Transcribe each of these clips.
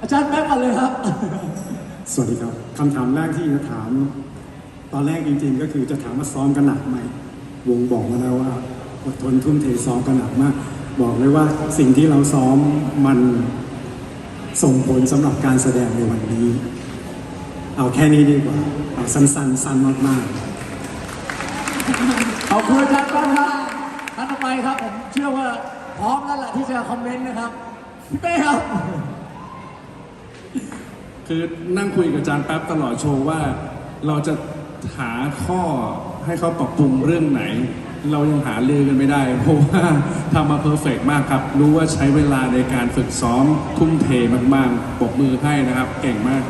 อาจารย์แป๊บก่อนเลยครับ สวัสดีครับคำถามแรกที่จะถาม ตอนแรกจริงๆ ก็คือจะถามว่าซ้อมกันหนักไหมวงบอกมาแล้วว่าอดทนทุ่มเทซ้อมกันหนักมาก บอกเลยว่าสิ่งที่เราซ้อมมันส่งผลสำหรับการแสดงในวันนี้ เอาแค่นี้ดีกว่าเอาสั้นๆสั้นมากๆขอบคุณอาจารย์ก้อนครับท่านต่อไปครับผมเชื่อว่าพร้อมแล้วแหละที่จะคอมเมนต์นะครับพี่เป้ครับ คือนั่งคุยกับอาจารย์แป๊บตลอดโชว์ว่า เราจะหาข้อให้เขาปรับปรุงเรื่องไหน เรายังหาเรื่องกันไม่ได้ เพราะว่าทำมาเพอร์เฟกมากครับ รู้ว่าใช้เวลาในการฝึกซ้อมทุ่มเทมากๆปรบมือให้นะครับ เก่งมาก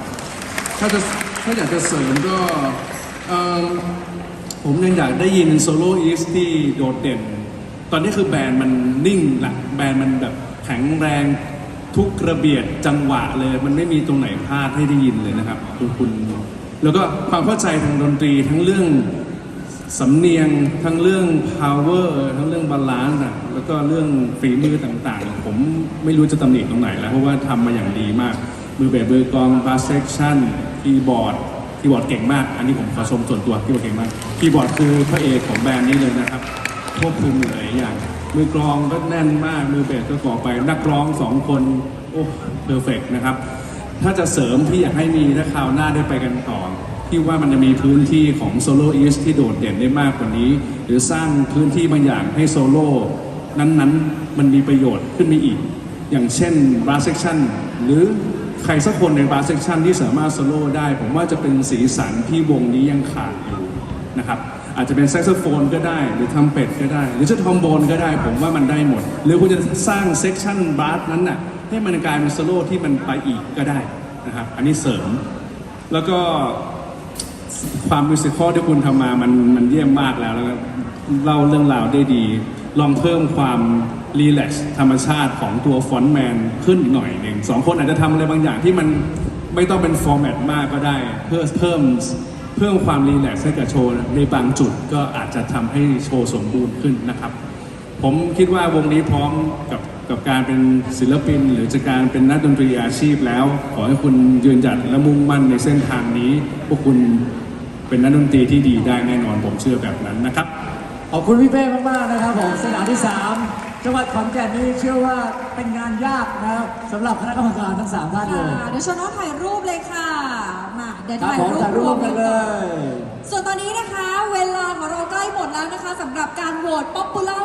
ถ้าจะถ้าอยากจะเสริมก็อืมผมยังอยากได้ยินโซโล่อีสที่โดดเด่น ตอนนี้คือแบรนด์มันนิ่งละแบรนด์มันแบบแข็งแรง ทุกระเบียดจังหวะเลย มันไม่มีตรงไหนพลาดให้ได้ยินเลยนะครับคุณคุณ แล้วก็ความเข้าใจทางดนตรีทั้งเรื่องสำเนียงทั้งเรื่อง power ทั้งเรื่องบาลานซ์อะแล้วก็เรื่องฝีมือต่างๆ ผมไม่รู้จะตำหนิตรงไหนแล้ว เพราะว่าทำมาอย่างดีมาก มือเบสมือกลองบาสเซชั่นคีย์บอร์ดคีย์บอร์ดเก่งมาก อันนี้ผมขอชมส่วนตัวคีย์บอร์ดเก่งมากคีย์บอร์ดคือพระเอกของแบรนด์นี้เลยนะครับควบคุมหลายอย่าง มือกลองก็แน่นมาก มือเบสก็ก่อไปนักร้องสองคน โอ้เพอร์เฟกนะครับ ถ้าจะเสริมที่อยากให้มีถ้าคราวหน้าได้ไปกันต่อที่ว่ามันจะมีพื้นที่ของโซโล่อีสที่โดดเด่นได้มากกว่านี้ หรือสร้างพื้นที่บางอย่างให้โซโล่นั้นๆ มันมีประโยชน์ขึ้นมาอีก อย่างเช่นบาร์เซ c ชั o นหรือใครสักคนในบาร์เซ c ชั o นที่สามารถโซโล่ได้ ผมว่าจะเป็นสีสันที่วงนี้ยังขาดอยู่ นะครับอาจจะเป็นแซกโซโฟนก็ได้หรือทำเป็ดก็ได้ หรือจะทอมโบนก็ได้ผมว่ามันได้หมด หรือคุณจะสร้างเซ c ชันบาร์นั้นน่ะให้มันกลายเป็นโซโล่ที่มันไปอีกก็ได้นะครับอันนี้เสริม แล้วก็ความมิวสิควลที่คุณทำมามันมันเยี่ยมมากแล้วแล้วก็เล่าเรื่องราวได้ดี ลองเพิ่มความรีแลกซ์ธรรมชาติของตัวฟอนต์แมนขึ้นหน่อยหนึ่งสองคนอาจจะทำอะไรบางอย่างที่มันไม่ต้องเป็นฟอร์แมตมากก็ได้ เพื่อเพิ่ม เพิ่มความรีแลกซ์ให้กับโชว์ในบางจุดก็อาจจะทำให้โชว์สมบูรณ์ขึ้นนะครับ ผมคิดว่าวงนี้พร้อมกับกับการเป็นศิลปิน หรือจะการเป็นนักดนตรีอาชีพแล้ว ขอให้คุณยืนหยัดและมุ่งมั่นในเส้นทางนี้ พวกคุณเป็นนักดนตรีที่ดีได้แน่นอนผมเชื่อแบบนั้นนะครับ ขอบคุณพี่เป้มากๆนะครับผมสนามที่ 3 จังหวัดขอนแก่นนี่เชื่อว่าเป็นงานยากนะครับสำหรับคณะกรรมการทั้ง3ท่านเลค่ะยเดี๋ยวชวนน้องถ่ายรูปเลยค่ะ มาเดี๋ยวครับถ่ายผมรูปถ่ายรูปกันเลยส่วนตอนนี้นะคะ เวลาของเราใกล้หมดแล้วนะคะสำหรับการโหวต Popular